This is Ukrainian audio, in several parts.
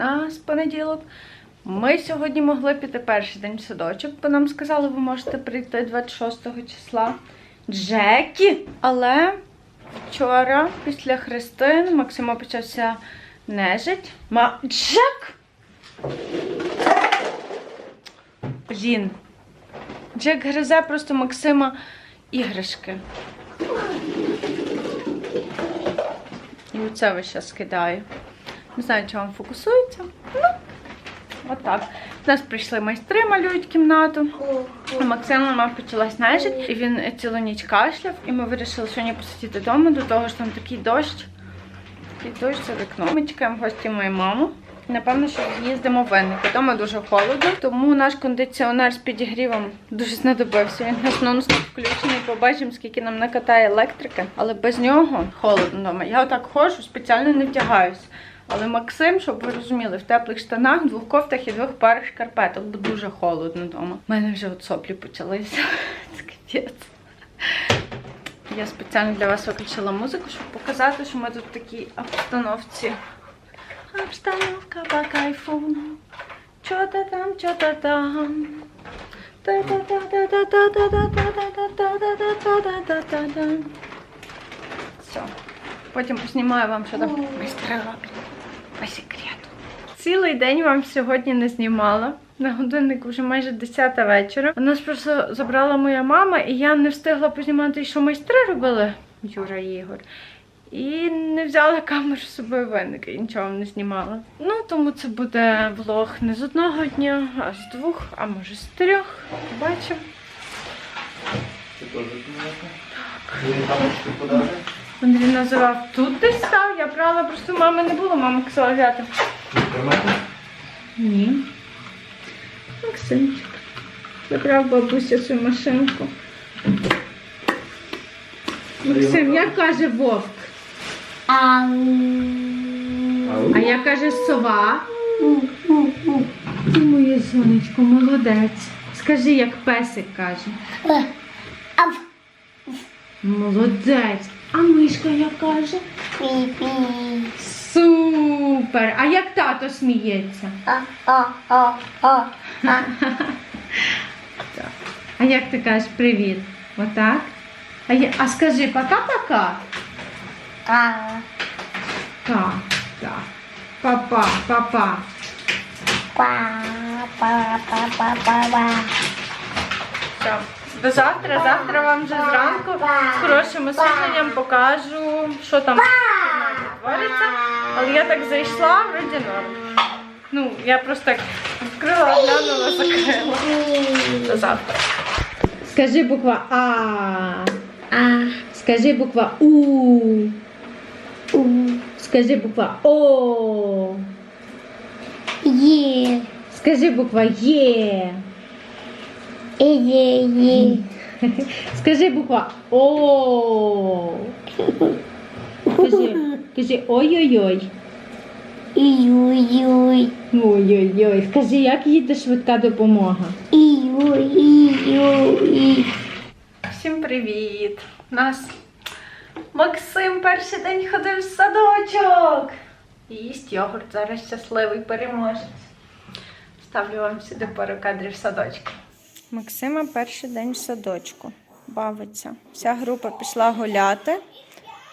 нас понеділок. Ми сьогодні могли піти перший день в садочок, бо нам сказали, ви можете прийти 26 числа. Джекі! Але вчора, після Христин, Максима почався нежить. Ма... Джек! Блін. Джек гризе просто Максима іграшки. І оце весь час кидаю. Не знаю, чи вам фокусується. Ну, отак. У нас прийшли майстри, малюють кімнату. У Максима почалась нежить, і він цілу ніч кашляв. І ми вирішили сьогодні посидіти вдома, до того що там такий дощ. Такий дощ за вікном. Ми чекаємо гості мою маму. Напевно, що з'їздимо в винники. Дома дуже холодно, тому наш кондиціонер з підігрівом дуже знадобився. Він у нас нон-стоп включений. Побачимо, скільки нам накатає електрики, але без нього холодно вдома. Я отак ходжу, спеціально не вдягаюсь. Але Максим, щоб ви розуміли, в теплих штанах, двох кофтах і двох парах шкарпеток, бо дуже холодно вдома. У мене вже от соплі почалися. Це капець. Я спеціально для вас виключила музику, щоб показати, що ми тут в такій обстановці. Обстановка по кайфу. Чо-то там, чо-то там. Все. Потім поснімаю вам, що там майстри роблять. По секрету. Цілий день вам сьогодні не знімала. На годиннику вже майже 10 вечора. У нас просто забрала моя мама, і я не встигла познімати, що майстри робили Юра і Ігор. І не взяла камеру з собою винники, і нічого не знімала. Ну, тому це буде влог не з одного дня, а з двох, а може з трьох. Побачимо. Це теж? Так. Андрій називав тут десь став, я брала, просто мами не було, мама казала взяти. Ні. Максимчик. Забрав бабуся свою машинку. Максим, як каже вовк? Ау. А як каже сова? Ти моє сонечко, молодець. Скажи, як песик каже. Молодець. А мишка як каже? Супер! А як тато сміється? А як ти кажеш привіт? Отак? А, я... а скажи пока-пока. Так, так. Папа, папа. Все. До завтра. Завтра вам вже зранку з хорошим освітленням покажу, що там твориться. Але я так зайшла, вроді норм. Ну, я просто так відкрила, глянула, закрила. До завтра. Скажи буква А. Скажи буква У. Скажи буква О. Є, Скажи буква Є. Скажи буква О. Кажи, кажи ой-ой-ой. Ій-ой-ой, Ой-ой-ой. Скажи, як їде швидка допомога? ій-ой-ой. Всім привіт! У нас Максим перший день ходив в садочок. І їсть йогурт, зараз щасливий переможець. Ставлю вам сюди пару кадрів садочка. Максима перший день в садочку. Бавиться. Вся група пішла гуляти.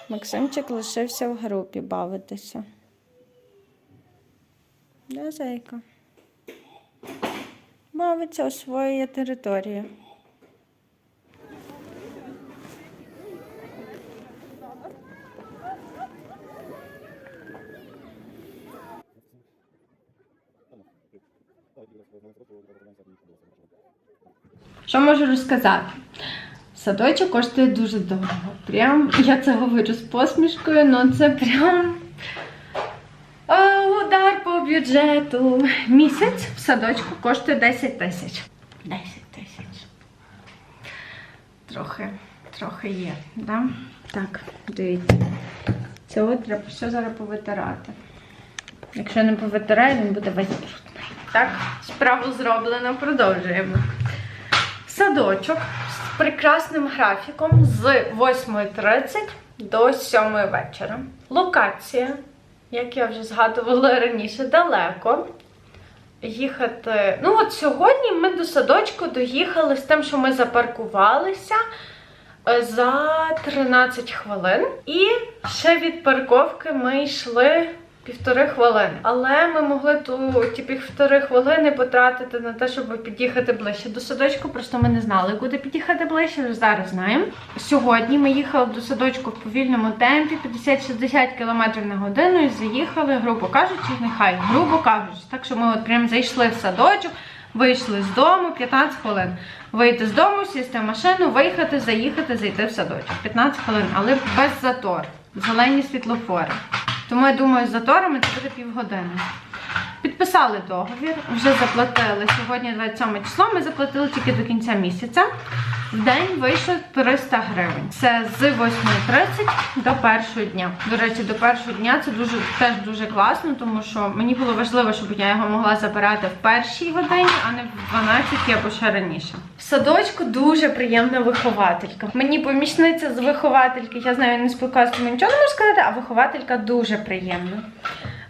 Максимчик лишився в групі бавитися. Де зайка? Бавиться, освоює територію. Що можу розказати? Садочок коштує дуже дорого. Прям я це говорю з посмішкою, але це прям удар по бюджету. Місяць в садочку коштує 10 тисяч. 10 тисяч. Трохи, трохи є, да? Так, дивіться. Це от треба все зараз повитирати. Якщо не повитираю, він буде весь брудний. Так, справу зроблено, продовжуємо. Садочок з прекрасним графіком з 8.30 до 7 вечора. Локація як я вже згадувала раніше, далеко. Їхати. Ну, от сьогодні ми до садочку доїхали з тим, що ми запаркувалися е, за 13 хвилин. І ще від парковки ми йшли півтори хвилини. Але ми могли ті півтори хвилини потратити на те, щоб під'їхати ближче до садочку. Просто ми не знали, куди під'їхати ближче. Вже зараз знаємо. Сьогодні ми їхали до садочку в повільному темпі 50-60 км на годину і заїхали, грубо кажучи, нехай грубо кажучи. Так що ми от прям зайшли в садочок. Вийшли з дому 15 хвилин. Вийти з дому, сісти в машину, виїхати, заїхати, зайти в садочок. 15 хвилин, але без затор. Зелені світлофори. Тому я думаю, з заторами це буде півгодини. Підписали договір, вже заплатили. Сьогодні 27 число. Ми заплатили тільки до кінця місяця. В день вийшло 300 гривень. Це з 8.30 до першого дня. До речі, до першого дня це дуже теж дуже класно, тому що мені було важливо, щоб я його могла забирати в першій годині, а не в 12 або ще раніше. В садочку дуже приємна вихователька. Мені помічниця з виховательки, я з нею не спілкувалася, тому нічого не можу сказати, а вихователька дуже приємна.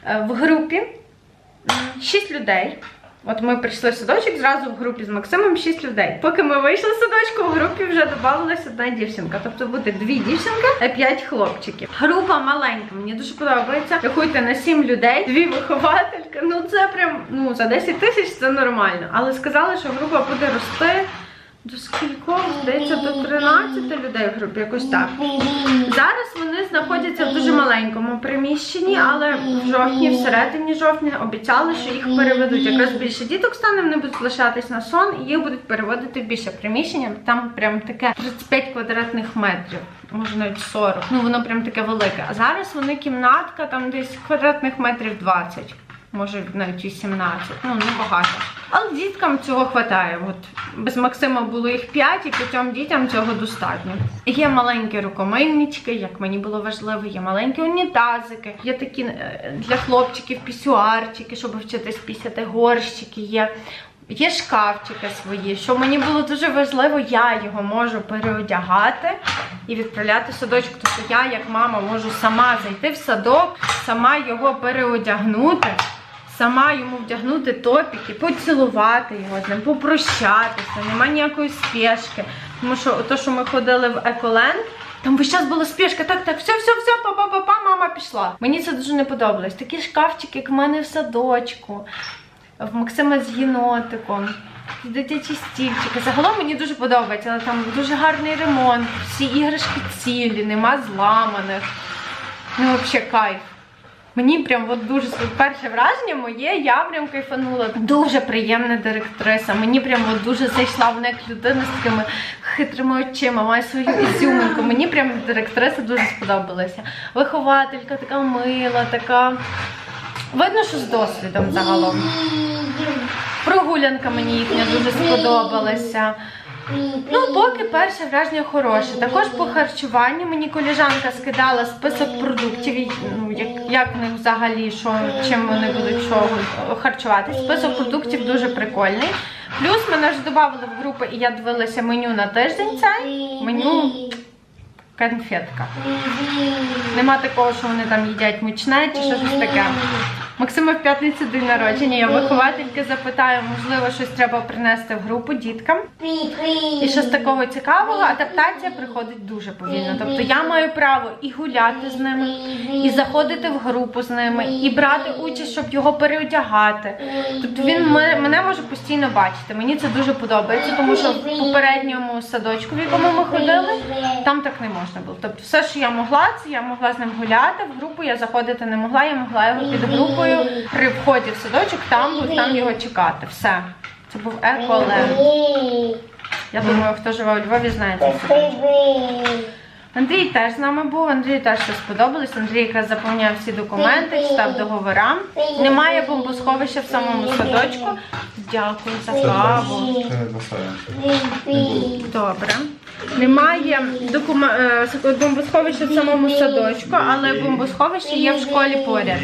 Е, В групі м, шість людей. От ми прийшли в садочок зразу в групі з Максимом 6 людей. Поки ми вийшли з садочку, в групі вже додавалася одна дівчинка. Тобто буде дві дівчинки, та п'ять хлопчиків. Група маленька, мені дуже подобається. Рахуйте на 7 людей, дві виховательки. Ну це прям ну за 10 тисяч це нормально. Але сказали, що група буде рости до скількох, здається, до 13 людей в групі, якось так. Зараз вони знаходяться в дуже маленькому приміщенні, але в жовтні, в середині жовтня обіцяли, що їх переведуть. Якраз більше діток стане, вони будуть лишатись на сон і їх будуть переводити в більше приміщення. Там прям таке 35 квадратних метрів, може навіть 40. Ну воно прям таке велике. А зараз вони кімнатка, там десь квадратних метрів 20. Може навіть 18, ну небагато. Але діткам цього вистачає. От без Максима було їх 5, і п'ятьом дітям цього достатньо. Є маленькі рукомийнички, як мені було важливо, є маленькі унітазики, є такі е, для хлопчиків пісюарчики, щоб вчитись пісяти горщики. Є. Є шкафчики свої, що мені було дуже важливо, я його можу переодягати і відправляти в садочок. Тобто я, як мама, можу сама зайти в садок, сама його переодягнути, сама йому вдягнути топіки, поцілувати його з ним, попрощатися, нема ніякої спешки. Тому що то, що ми ходили в Еколенд, там весь час була спешка, так, так, все, все, все, па-па-па-па, мама пішла. Мені це дуже не подобалось. Такі шкафчики, як в мене в садочку, в Максима з єнотиком. Дитячі стільчики. Загалом мені дуже подобається, але там дуже гарний ремонт, всі іграшки цілі, нема зламаних. Ну, взагалі кайф. Мені прям от дуже перше враження моє, я прям кайфанула. Дуже приємна директриса. Мені прям от дуже зайшла в неї людина з такими хитрими очима, має свою ізюминку. Мені прям директриса дуже сподобалася. Вихователька така мила, така. Видно, що з досвідом загалом. Прогулянка мені їхня дуже сподобалася. Ну, поки перше враження хороше. Також по харчуванню мені коліжанка скидала список продуктів, ну, як, як в них взагалі, що, чим вони будуть що харчуватись. Список продуктів дуже прикольний. Плюс мене вже додали в групи, і я дивилася меню на тиждень цей. Меню конфетка. Нема такого, що вони там їдять мучне чи щось таке. Максима в п'ятницю день народження. Я виховательки запитаю, можливо, щось треба принести в групу діткам. І щось такого цікавого, адаптація приходить дуже повільно. Тобто я маю право і гуляти з ними, і заходити в групу з ними, і брати участь, щоб його переодягати. Тобто він мене, може постійно бачити. Мені це дуже подобається, тому що в попередньому садочку, в якому ми ходили, там так не можна було. Тобто, все, що я могла, це я могла з ним гуляти. В групу я заходити не могла, я могла його під групою при вході в садочок, там був там його чекати. Все. Це був еколенд. Я думаю, хто живе у Львові, знає цей садочок. Андрій теж з нами був, Андрію теж все сподобалось. Андрій якраз заповняв всі документи, читав договора. Немає бомбосховища в самому садочку. Дякую за каву. Добре. Немає докума... е, бомбосховища в самому садочку, але бомбосховище є в школі поряд.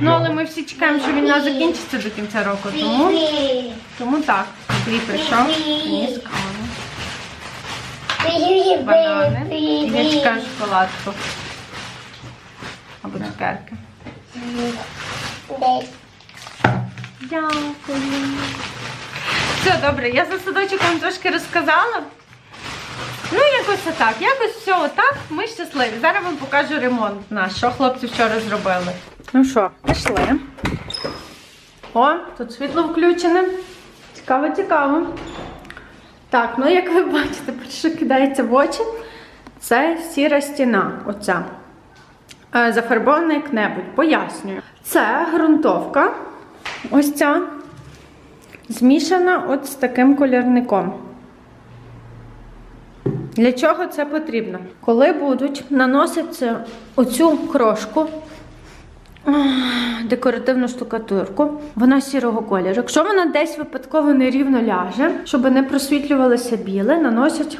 Ну, але ми всі чекаємо, що війна закінчиться до кінця року, тому, тому так. Андрій прийшов, приніс каву, банани. І я чекаю шоколадку. Або цукерки. Дякую. Все, добре, я за садочок вам трошки розказала. Ну, якось отак. Якось все отак. Ми щасливі. Зараз вам покажу ремонт наш, що хлопці вчора зробили. Ну що, пішли. О, тут світло включене. Цікаво, цікаво. Так, ну як ви бачите, перше кидається в очі. Це сіра стіна. Оця. Е, Зафарбована як-небудь. Пояснюю. Це ґрунтовка. Ось ця. Змішана от з таким колірником. Для чого це потрібно? Коли будуть наносити оцю крошку, декоративну штукатурку, вона сірого кольору. Якщо вона десь випадково нерівно ляже, щоб не просвітлювалося біле, наносять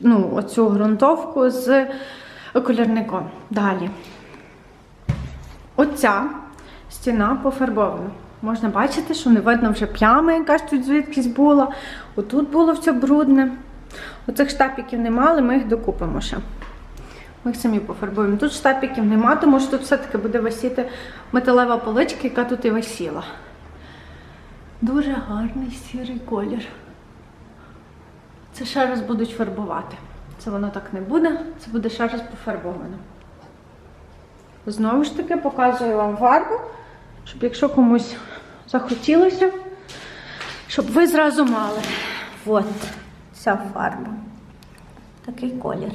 ну, оцю ґрунтовку з колірником. Далі. Оця стіна пофарбована. Можна бачити, що не видно вже пляма, яка ж тут звідкись була. Отут було все брудне. Оцих штапіків нема, але ми їх докупимо ще. Ми їх самі пофарбуємо. Тут штапіків нема, тому що тут все-таки буде висіти металева поличка, яка тут і висіла. Дуже гарний сірий колір. Це ще раз будуть фарбувати. Це воно так не буде, це буде ще раз пофарбовано. Знову ж таки показую вам фарбу, щоб якщо комусь захотілося, щоб ви зразу мали. От ця фарба. Такий колір.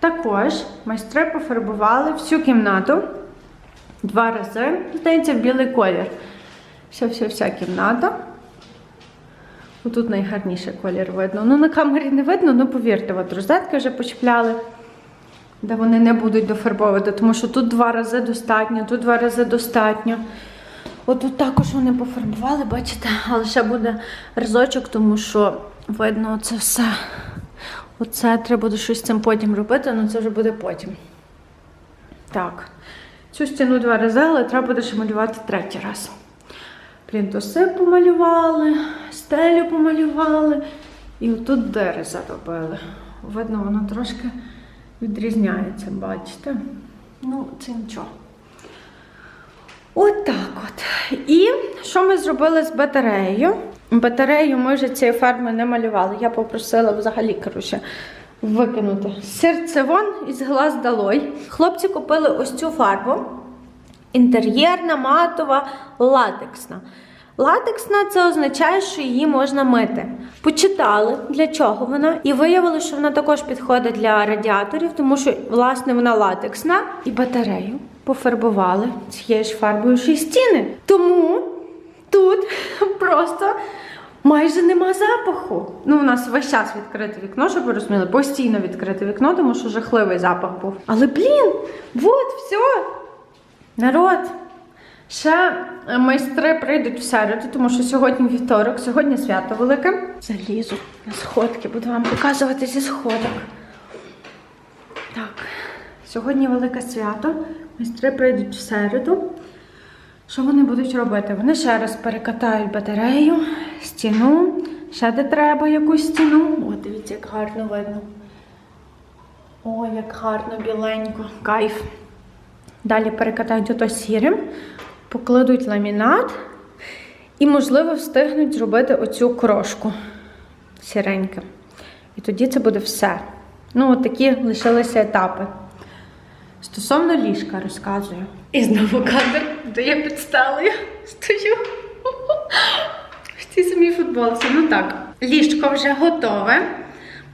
Також майстри пофарбували всю кімнату два рази, здається, в білий колір. Вся-вся-вся кімната. Тут найгарніший колір видно. Ну, на камері не видно, ну повірте, от розетки вже почіпляли де вони не будуть дофарбовувати, тому що тут два рази достатньо, тут два рази достатньо. От тут також вони пофарбували, бачите, але ще буде разочок, тому що видно це все. Оце треба буде щось з цим потім робити, але це вже буде потім. Так. Цю стіну два рази, але треба буде ще малювати третій раз. Плінтуси помалювали, стелю помалювали. І отут двері заробили. Видно, воно трошки відрізняється, бачите? Ну, це нічого. От от. І що ми зробили з батареєю? Батарею ми вже цієї фарби не малювали. Я попросила взагалі, коротше, викинути. Серце вон із глаз долой. Хлопці купили ось цю фарбу. Інтер'єрна, матова, латексна. Латексна це означає, що її можна мити. Почитали, для чого вона, і виявили, що вона також підходить для радіаторів, тому що, власне, вона латексна і батарею пофарбували цією ж фарбою ще стіни. Тому тут просто майже нема запаху. Ну, у нас весь час відкрите вікно, щоб ви розуміли, постійно відкрите вікно, тому що жахливий запах був. Але блін, от все. Народ. Ще майстри прийдуть в середу, тому що сьогодні вівторок, сьогодні свято велике. Залізу на сходки, буду вам показувати зі сходок. Сьогодні велике свято. Майстри прийдуть в середу. Що вони будуть робити? Вони ще раз перекатають батарею, стіну, ще де треба якусь стіну. О, дивіться, як гарно видно. О, як гарно, біленько, кайф. Далі перекатають ото сірим, покладуть ламінат і, можливо, встигнуть зробити оцю крошку сіреньке. І тоді це буде все. Ну, от такі лишилися етапи. Стосовно ліжка розказую. І знову кадр, де я під стелею стою. В цій самій футболці. Ну так, ліжко вже готове.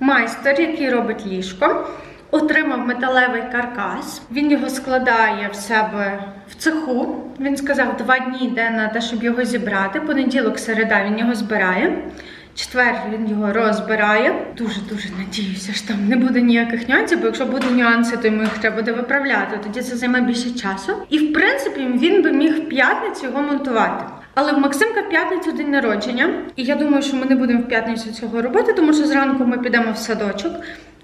Майстер, який робить ліжко, отримав металевий каркас. Він його складає в себе в цеху. Він сказав, два дні йде на те, щоб його зібрати. Понеділок, середа він його збирає. Четвер він його розбирає. Дуже дуже надіюся, що там не буде ніяких нюансів, бо якщо будуть нюанси, то йому їх треба буде виправляти. Тоді це займе більше часу. І в принципі він би міг в п'ятницю його монтувати. Але в Максимка в п'ятницю день народження, і я думаю, що ми не будемо в п'ятницю цього робити, тому що зранку ми підемо в садочок.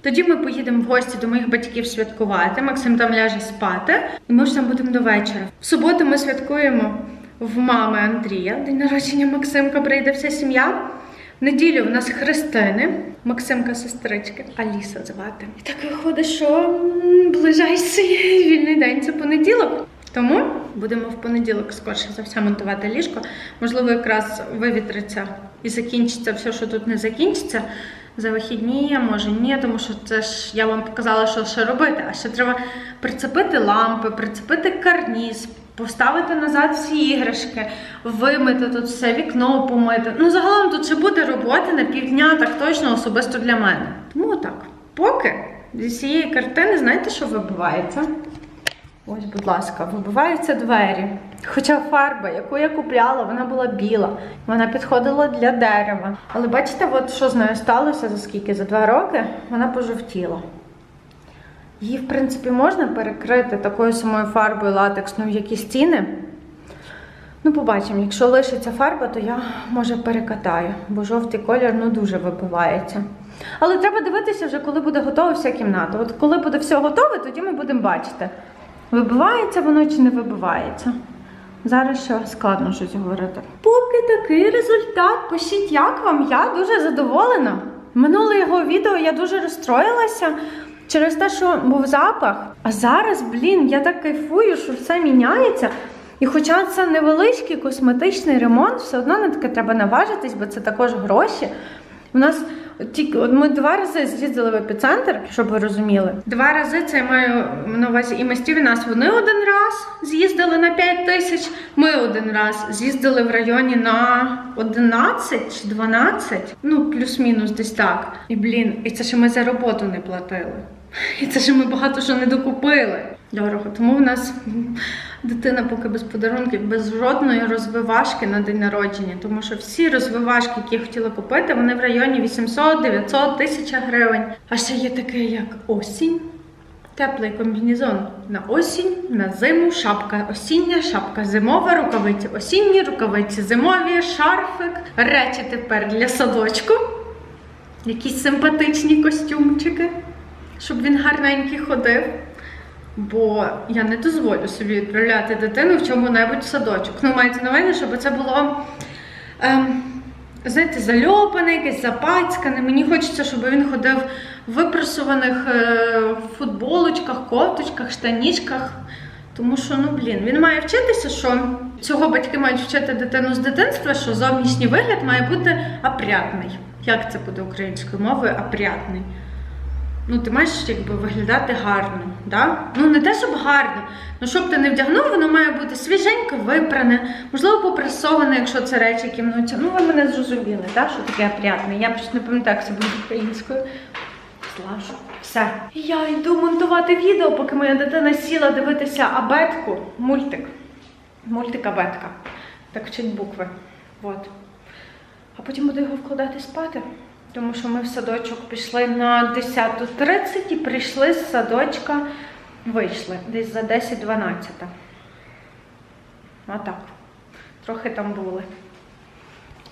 Тоді ми поїдемо в гості до моїх батьків святкувати. Максим там ляже спати, і ми ж там будемо до вечора. В суботу ми святкуємо в мами Андрія. День народження Максимка прийде вся сім'я. Неділю в нас Христини, Максимка сестрички, Аліса звати. І так виходить, що ближайший вільний день це понеділок. Тому будемо в понеділок скорше за все монтувати ліжко. Можливо, якраз вивітриться і закінчиться все, що тут не закінчиться. За вихідні, може ні, тому що це ж я вам показала, що ще робити. А ще треба прицепити лампи, прицепити карніз, поставити назад всі іграшки, вимити тут все, вікно помити. Ну, загалом тут ще буде роботи на півдня, так точно, особисто для мене. Тому отак. Поки зі цієї картини, знаєте, що вибивається? Ось, будь ласка, вибиваються двері. Хоча фарба, яку я купляла, вона була біла. Вона підходила для дерева. Але бачите, от що з нею сталося за скільки? За два роки вона пожовтіла. Її, в принципі, можна перекрити такою самою фарбою латексною, як і стіни. Ну, побачимо, якщо лишиться фарба, то я може перекатаю, бо жовтий колір ну дуже вибивається. Але треба дивитися вже, коли буде готова вся кімната. От коли буде все готове, тоді ми будемо бачити, вибивається воно чи не вибивається. Зараз ще складно щось говорити. Поки такий результат, пишіть, як вам. Я дуже задоволена. Минуле його відео я дуже розстроїлася через те, що був запах. А зараз, блін, я так кайфую, що все міняється. І хоча це невеличкий косметичний ремонт, все одно на таке треба наважитись, бо це також гроші. У нас тільки ми два рази з'їздили в епіцентр, щоб ви розуміли. Два рази це я маю на увазі і мастів нас. Вони один раз з'їздили на 5 тисяч. Ми один раз з'їздили в районі на 11 чи 12, ну плюс-мінус десь так. І блін, і це ще ми за роботу не платили. І це ще ми багато що не докупили. Дорого. Тому в нас дитина поки без подарунків, без жодної розвивашки на день народження. Тому що всі розвивашки, які я хотіла купити, вони в районі 800, 900, 1000 гривень. А ще є таке, як осінь. Теплий комбінезон на осінь, на зиму, шапка осіння, шапка зимова, рукавиці осінні, рукавиці зимові, шарфик, речі тепер для садочку, якісь симпатичні костюмчики, щоб він гарненький ходив. Бо я не дозволю собі відправляти дитину в чому-небудь в садочок. Ну, мається на увазі, щоб це було. Ем, знаєте, зальопане, якесь запацькане. Мені хочеться, щоб він ходив в випрасуваних е, футболочках, кофточках, штанічках. Тому що, ну блін, він має вчитися, що цього батьки мають вчити дитину з дитинства, що зовнішній вигляд має бути опрятний. Як це буде українською мовою? Опрятний. Ну, ти маєш якби виглядати гарно, да? Ну не те, щоб гарно, ну щоб ти не вдягнув, воно має бути свіженько випране, можливо, попресоване, якщо це речі, які мнуться. Ну, ви мене зрозуміли, да? що таке опрятне. Я просто не пам'ятаю, як це буде українською. Слажу. Все. Я йду монтувати відео, поки моя дитина сіла дивитися абетку. Мультик. Мультик абетка. Так вчить букви. От. А потім буду його вкладати спати. Тому що ми в садочок пішли на 10.30 і прийшли з садочка, вийшли десь за 10-12. Отак. Трохи там були.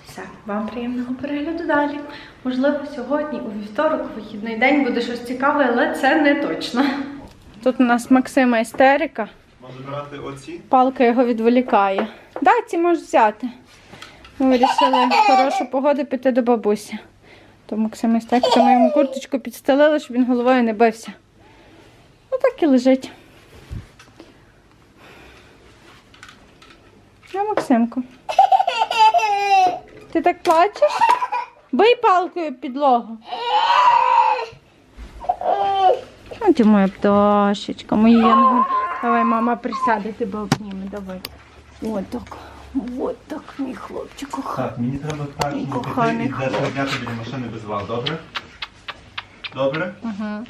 Все, вам приємного перегляду далі. Можливо, сьогодні, у вівторок, вихідний день буде щось цікаве, але це не точно. Тут у нас Максима істерика. Може брати оці? Палка його відволікає. Да, ці можеш взяти. Ми вирішили в хорошу погоду піти до бабусі. То Максим із так, то ми йому курточку підстелили, щоб він головою не бився. Отак і лежить. А Максимко. Ти так плачеш? Бий палкою підлогу. А ти моя пташечка, моя. Давай, мама присяде, тебе обніме, давай. От так. От так, мій хлопчик. коханий. Так, мені треба так, Мій коханий і йдеш біля машини без вас, добре? Добре? Угу.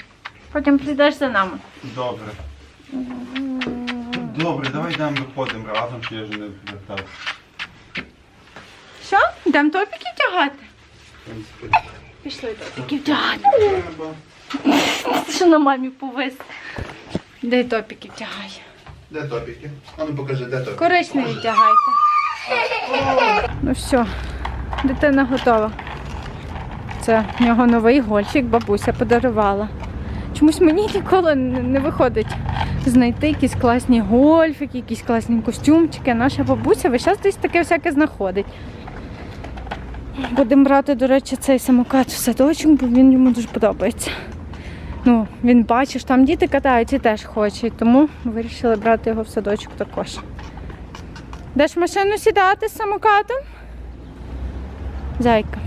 Потім прийдеш за нами. Добре. Добре, давай йдемо виходимо разом, чи я вже не вертав. Що? Йдемо топіки втягати? В принципі, Пішли топіки втягати. треба. Що на мамі повис. Де топіки втягай. Де топіки? А ну покажи, де топіки. Коричневі втягайте. Ну все, дитина готова. Це в нього новий гольфік, бабуся подарувала. Чомусь мені ніколи не виходить знайти якісь класні гольфики, якісь класні костюмчики. Наша бабуся весь час десь таке всяке знаходить. Будемо брати, до речі, цей самокат в садочок, бо він йому дуже подобається. Ну, він бачиш, там діти катаються і теж хоче, тому вирішили брати його в садочок також. Даш машину сідати з самокатом? Зайка.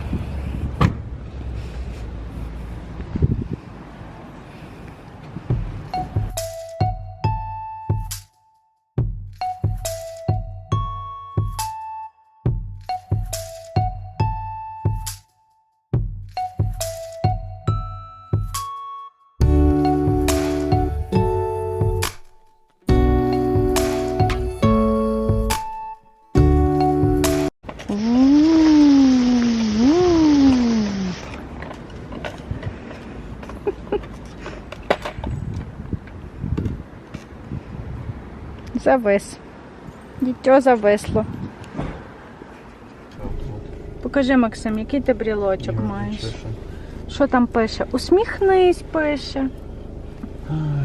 Завис. Дітьо зависло. Покажи, Максим, який ти брілочок маєш. Що там пише? Усміхнись пише.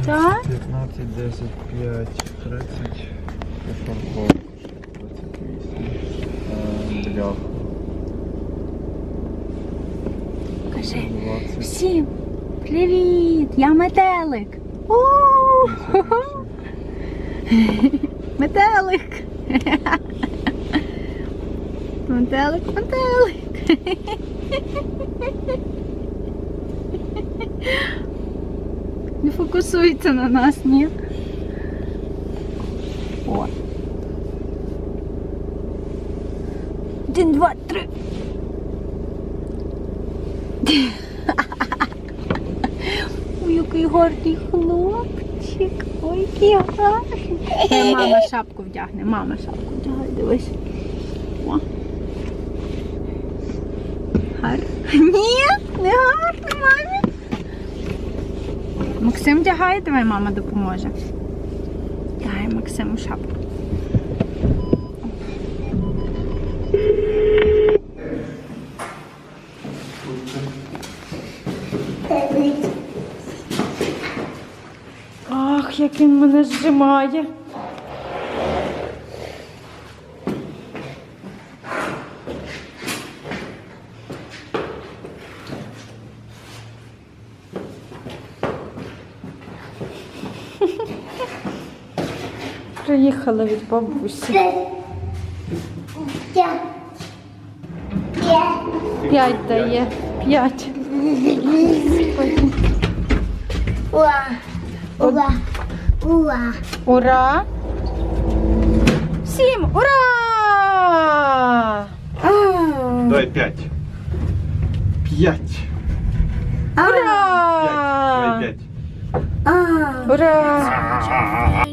Так? 15, 10, 5, 30. Фарбовка. 28. Бляха. Кажи 20. всім привіт! Я метелик. У! Метелик. Метелик, метелик. Не фокусується на нас, ні. О. Один, два, три. Ой, який гарний хлопчик. Ой, який гарний. Хай мама шапку вдягне. Мама шапку вдягає, дивись. О. Гар. Ні, не гарно, мамі. Максим вдягає, давай мама допоможе. Дай Максиму шапку. Ах, як він мене зжимає. Приїхала від бабусі. Я. Я. П'ять дає. П'ять. Уа. Уа. Уа. Ура! Всім ура! Давай 5. 5. Ура! Давай 5. Ура!